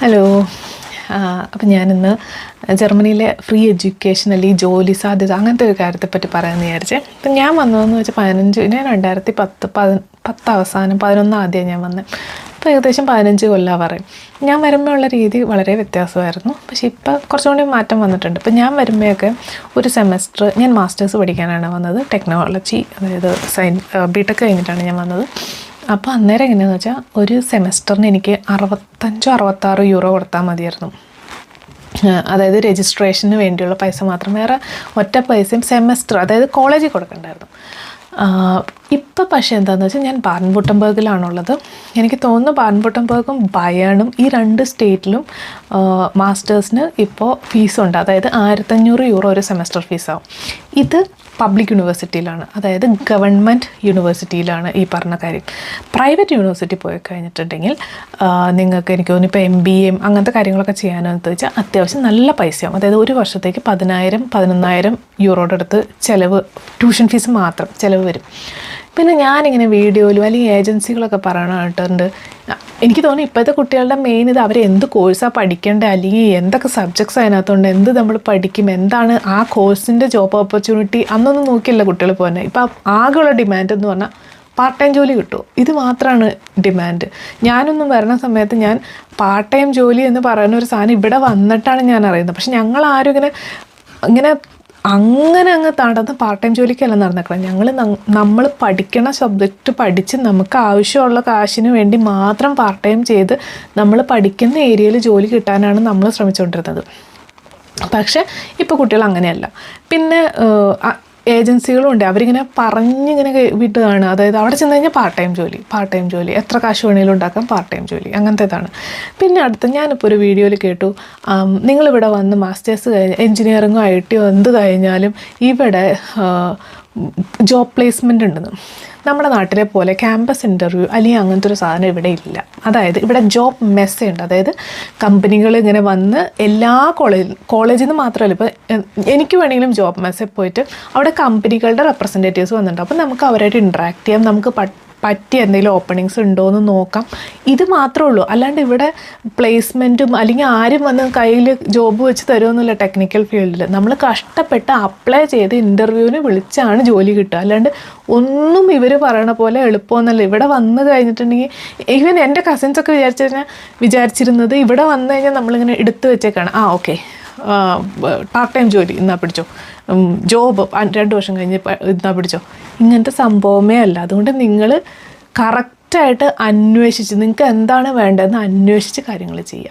Hello അപ്പം ഞാനിന്ന് ജർമ്മനിയിലെ ഫ്രീ എഡ്യൂക്കേഷൻ അല്ലെങ്കിൽ ജോലി സാധ്യത അങ്ങനത്തെ ഒരു കാര്യത്തെപ്പറ്റി പറയാമെന്ന് വിചാരിച്ചേ. അപ്പം ഞാൻ വന്നതെന്ന് വെച്ചാൽ പതിനഞ്ച് ഞാൻ രണ്ടായിരത്തി പത്ത് പതി പത്ത് അവസാനം പതിനൊന്ന് ആദ്യം ഞാൻ വന്നത് അപ്പോൾ ഏകദേശം പതിനഞ്ച് കൊല്ലം പറയും. ഞാൻ വരുമ്പോൾ ഉള്ള രീതി വളരെ വ്യത്യാസമായിരുന്നു. പക്ഷേ ഇപ്പോൾ കുറച്ചുകൂടി മാറ്റം വന്നിട്ടുണ്ട്. ഇപ്പം ഞാൻ വരുമ്പോഴൊക്കെ ഒരു സെമസ്റ്റർ ഞാൻ മാസ്റ്റേഴ്സ് പഠിക്കാനാണ് വന്നത്. ടെക്നോളജി അതായത് സയൻ ബിടെക് കഴിഞ്ഞിട്ടാണ് ഞാൻ വന്നത്. അപ്പോൾ അന്നേരം എങ്ങനെയാണെന്ന് വെച്ചാൽ ഒരു സെമസ്റ്ററിന് എനിക്ക് അറുപത്തഞ്ചോ അറുപത്താറോ യൂറോ കൊടുത്താൽ മതിയായിരുന്നു. അതായത് രജിസ്ട്രേഷന് വേണ്ടിയുള്ള പൈസ മാത്രം. വേറെ ഒറ്റ പൈസയും സെമസ്റ്റർ അതായത് കോളേജിൽ കൊടുക്കണ്ടായിരുന്നു. ഇപ്പം പക്ഷേ എന്താണെന്ന് വെച്ചാൽ ഞാൻ ബാൻബുട്ടംബർഗിലാണുള്ളത് എനിക്ക് തോന്നുന്നു ബാൻബുട്ടംബർഗും ബയണും ഈ രണ്ട് സ്റ്റേറ്റിലും മാസ്റ്റേഴ്സിന് ഇപ്പോൾ ഫീസുണ്ട്. അതായത് ആയിരത്തഞ്ഞൂറ് യൂറോ ഒരു സെമസ്റ്റർ ഫീസാവും. ഇത് പബ്ലിക് യൂണിവേഴ്സിറ്റിയിലാണ്. അതായത് ഗവൺമെന്റ് യൂണിവേഴ്സിറ്റിയിലാണ് ഈ പറഞ്ഞ കാര്യം. പ്രൈവറ്റ് യൂണിവേഴ്സിറ്റി പോയി കഴിഞ്ഞിട്ടുണ്ടെങ്കിൽ നിങ്ങൾക്ക് എനിക്ക് തോന്നുന്നു ഇപ്പോൾ എം ബി എം അങ്ങനത്തെ കാര്യങ്ങളൊക്കെ ചെയ്യാനെന്ന് വെച്ചാൽ അത്യാവശ്യം നല്ല പൈസയാവും. അതായത് ഒരു വർഷത്തേക്ക് പതിനായിരം പതിനൊന്നായിരം യൂറോയുടെ അടുത്ത് ചിലവ് ട്യൂഷൻ ഫീസ് മാത്രം ചിലവ് വരും. പിന്നെ ഞാനിങ്ങനെ വീഡിയോയിലും അല്ലെങ്കിൽ ഏജൻസികളൊക്കെ പറയണായിട്ടുണ്ട് എനിക്ക് തോന്നുന്നു ഇപ്പോഴത്തെ കുട്ടികളുടെ മെയിൻ ഇത് അവർ എന്ത് കോഴ്സാണ് പഠിക്കേണ്ടത് അല്ലെങ്കിൽ എന്തൊക്കെ സബ്ജക്ട്സ് അതിനകത്തുണ്ട്? എന്ത് നമ്മൾ പഠിക്കും? എന്താണ് ആ കോഴ്സിന്റെ ജോബ് ഓപ്പർച്യൂണിറ്റി അന്നൊന്നും നോക്കിയില്ല കുട്ടികൾ പോകുന്നത് ഇപ്പം ആകെയുള്ള ഡിമാൻഡ് എന്ന് പറഞ്ഞാൽ പാർട്ട് ടൈം ജോലി കിട്ടും. ഇത് മാത്രമാണ് ഡിമാൻഡ് ഞാനൊന്നും വരുന്ന സമയത്ത് ഞാൻ പാർട്ട് ടൈം ജോലി എന്ന് പറയുന്ന ഒരു സാധനം ഇവിടെ വന്നിട്ടാണ് ഞാൻ അറിയുന്നത്. പക്ഷെ ഞങ്ങൾ ആരും ഇങ്ങനെ ഇങ്ങനെ അങ്ങനെ അങ്ങ് നടന്ന് പാർട്ട് ടൈം ജോലിക്കല്ല നടന്നേക്കണം. ഞങ്ങൾ നമ്മൾ പഠിക്കണ സബ്ജക്റ്റ് പഠിച്ച് നമുക്ക് ആവശ്യമുള്ള കാശിന് വേണ്ടി മാത്രം പാർട്ട് ടൈം ചെയ്ത് നമ്മൾ പഠിക്കുന്ന ഏരിയയിൽ ജോലി കിട്ടാനാണ് നമ്മൾ ശ്രമിച്ചുകൊണ്ടിരുന്നത് പക്ഷേ ഇപ്പോൾ കുട്ടികൾ അങ്ങനെയല്ല. പിന്നെ ഏജൻസികളും ഉണ്ട് അവരിങ്ങനെ പറഞ്ഞിങ്ങനെ വിട്ടതാണ് അതായത് അവിടെ ചെന്ന് കഴിഞ്ഞാൽ പാർട്ട് ടൈം ജോലി പാർട്ട് ടൈം ജോലി. എത്ര കാശ് വേണേലും ഉണ്ടാക്കാം പാർട്ട് ടൈം ജോലി. അങ്ങനത്തേതാണ്. പിന്നെ അടുത്ത് ഞാനിപ്പോൾ ഒരു വീഡിയോയിൽ കേട്ടു. നിങ്ങളിവിടെ വന്ന് മാസ്റ്റേഴ്സ് കഴിഞ്ഞ് എൻജിനീയറിങ്ങോ ഐ ടിയോ എന്ത് കഴിഞ്ഞാലും ഇവിടെ ജോബ് പ്ലേസ്മെന്റ് ഉണ്ടെന്ന്. നമ്മുടെ നാട്ടിലെ പോലെ ക്യാമ്പസ് ഇന്റർവ്യൂ അല്ലെങ്കിൽ അങ്ങനത്തെ ഒരു സാധനം ഇവിടെ ഇല്ല. അതായത് ഇവിടെ ജോബ് മെസ്സേ ഉണ്ട്. അതായത് കമ്പനികൾ ഇങ്ങനെ വന്ന് എല്ലാ കോളേജ് കോളേജിൽ നിന്ന് മാത്രമല്ല ഇപ്പോൾ എനിക്ക് വേണമെങ്കിലും ജോബ് മെസ്സേ പോയിട്ട് അവിടെ കമ്പനികളുടെ റെപ്രസെന്റേറ്റീവ്സ് വന്നിട്ടുണ്ട്. അപ്പോൾ നമുക്ക് അവരായിട്ട് ഇൻട്രാക്ട് ചെയ്യാം. നമുക്ക് പറ്റിയ എന്തെങ്കിലും ഓപ്പണിങ്സ് ഉണ്ടോ എന്ന് നോക്കാം. ഇത് മാത്രമേ ഉള്ളൂ. അല്ലാണ്ട് ഇവിടെ പ്ലേസ്മെന്റും അല്ലെങ്കിൽ ആരും വന്ന് കയ്യിൽ ജോബ് വെച്ച് തരുമെന്നില്ല ടെക്നിക്കൽ ഫീൽഡിൽ നമ്മൾ കഷ്ടപ്പെട്ട് അപ്ലൈ ചെയ്ത് ഇന്റർവ്യൂവിന് വിളിച്ചാണ് ജോലി കിട്ടുക. അല്ലാണ്ട് ഒന്നും ഇവർ പറയണ പോലെ എളുപ്പമൊന്നുമല്ല. ഇവിടെ വന്നു കഴിഞ്ഞിട്ടുണ്ടെങ്കിൽ ഈവൻ എന്റെ കസിൻസൊക്കെ വിചാരിച്ചു കഴിഞ്ഞാൽ വിചാരിച്ചിരുന്നത് ഇവിടെ വന്നു കഴിഞ്ഞാൽ നമ്മളിങ്ങനെ എടുത്തു വെച്ചേക്കാണ്. ആ ഓക്കെ പാർട്ട് ടൈം ജോലി എന്നാ പിടിച്ചോ. ജോബ് രണ്ട് വർഷം കഴിഞ്ഞ് ഇന്നാ പിടിച്ചോ. ഇങ്ങനത്തെ സംഭവമേ അല്ല. അതുകൊണ്ട് നിങ്ങൾ കറക്റ്റായിട്ട് അന്വേഷിച്ച് നിങ്ങൾക്ക് എന്താണ് വേണ്ടതെന്ന് അന്വേഷിച്ച് കാര്യങ്ങൾ ചെയ്യുക